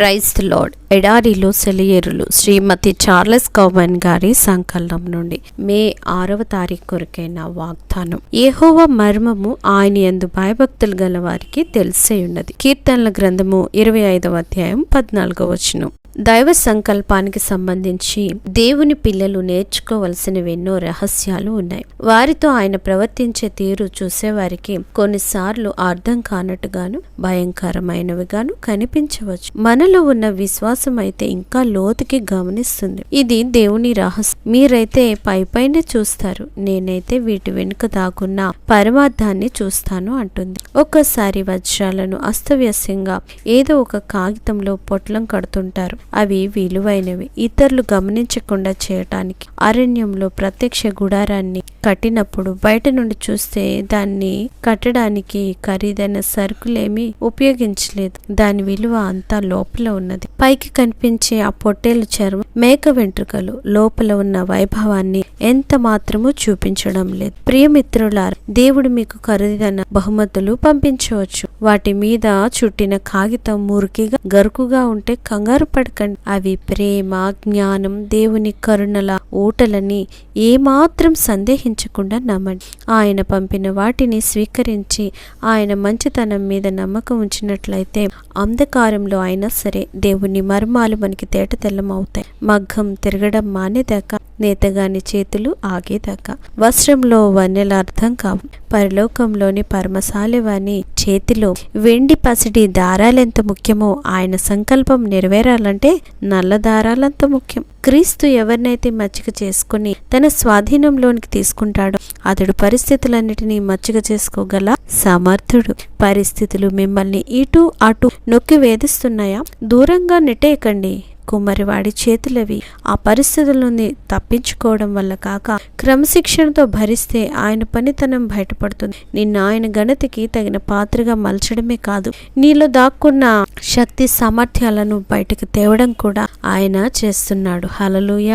Praise lord ఎడారిలో సెలియేరులు శ్రీమతి Charles కౌవన్ గారి సంకలనం నుండి మే ఆరవ తారీఖు కొరకైన వాగ్దానం. ఏహోవ మర్మము ఆయన యందు భయభక్తులు గల వారికి తెలిసే ఉన్నది. కీర్తనల గ్రంథము ఇరవై ఐదవ అధ్యాయం పద్నాలుగవ వచనం. దైవ సంకల్పానికి సంబంధించి దేవుని పిల్లలు నేర్చుకోవలసినవి ఎన్నో రహస్యాలు ఉన్నాయి. వారితో ఆయన ప్రవర్తించే తీరు చూసేవారికి కొన్నిసార్లు అర్థం కానట్టుగాను భయంకరమైనవిగాను కనిపించవచ్చు. మనలో ఉన్న విశ్వాసం అయితే ఇంకా లోతుకి గమనిస్తుంది. ఇది దేవుని రహస్యం. మీరైతే పై పైన చూస్తారు. నేనైతే వీటి వెనుక దాగున్న పరమార్థాన్ని చూస్తాను అంటుంది. ఒక్కసారి వజ్రాలను అస్తవ్యస్తంగా ఏదో ఒక కాగితంలో పొట్లం కడుతుంటారు. అవి విలువైనవి. ఇతరులు గమనించకుండా చేయటానికి అరణ్యంలో ప్రత్యక్ష గుడారాన్ని కట్టినప్పుడు బయట నుండి చూస్తే దాన్ని కట్టడానికి ఖరీదైన సరుకులేమీ ఉపయోగించలేదు. దాని విలువ అంతా లోపల ఉన్నది. పైకి కనిపించే ఆ పొట్టేలు చర్మం మేక వెంట్రుకలు లోపల ఉన్న వైభవాన్ని ఎంత మాత్రమూ చూపించడం లేదు. ప్రియమిత్రుల దేవుడు మీకు ఖరీదైన బహుమతులు పంపించవచ్చు. వాటి మీద చుట్టిన కాగితం మురికిగా గరుకుగా ఉంటే కంగారు పడ పడకండి అవి ప్రేమ జ్ఞానం దేవుని కరుణల ఊటలని ఏమాత్రం సందేహించకుండా నమ్మండి. ఆయన పంపిన వాటిని స్వీకరించి ఆయన మంచితనం మీద నమ్మకం ఉంచినట్లయితే అంధకారంలో అయినా సరే దేవుని మర్మాలు మనకి తేట తెల్లమవుతాయి మగ్గం తిరగడం మానేదాకా నేతగాని చేతులు ఆగేదాకా వస్త్రంలో వన్నెల అర్థం కావు. పరలోకంలోని పరమశాలివాని చేతిలో వెండి పసిడి దారాలెంత ముఖ్యమో ఆయన సంకల్పం నెరవేరాలంటే నల్ల దారాలంత ముఖ్యం. క్రీస్తు ఎవరినైతే మచ్చిక చేసుకుని తన స్వాధీనంలోనికి తీసుకుంటాడో అతడు పరిస్థితులన్నిటినీ మచ్చిక చేసుకోగల సమర్థుడు. పరిస్థితులు మిమ్మల్ని ఇటు అటు నొక్కి వేధిస్తున్నాయా? దూరంగా నెట్టేయకండి. కుమ్మరివాడి చేతులవి. ఆ పరిస్థితుల నుండి తప్పించుకోవడం వల్ల కాక క్రమశిక్షణతో భరిస్తే ఆయన పనితనం బయటపడుతుంది. నిన్న ఆయన గణతికి తగిన పాత్రగా మలచడమే కాదు నీలో దాక్కున్న శక్తి సామర్థ్యాలను బయటకు తేవడం కూడా ఆయన చేస్తున్నాడు. హలలుయ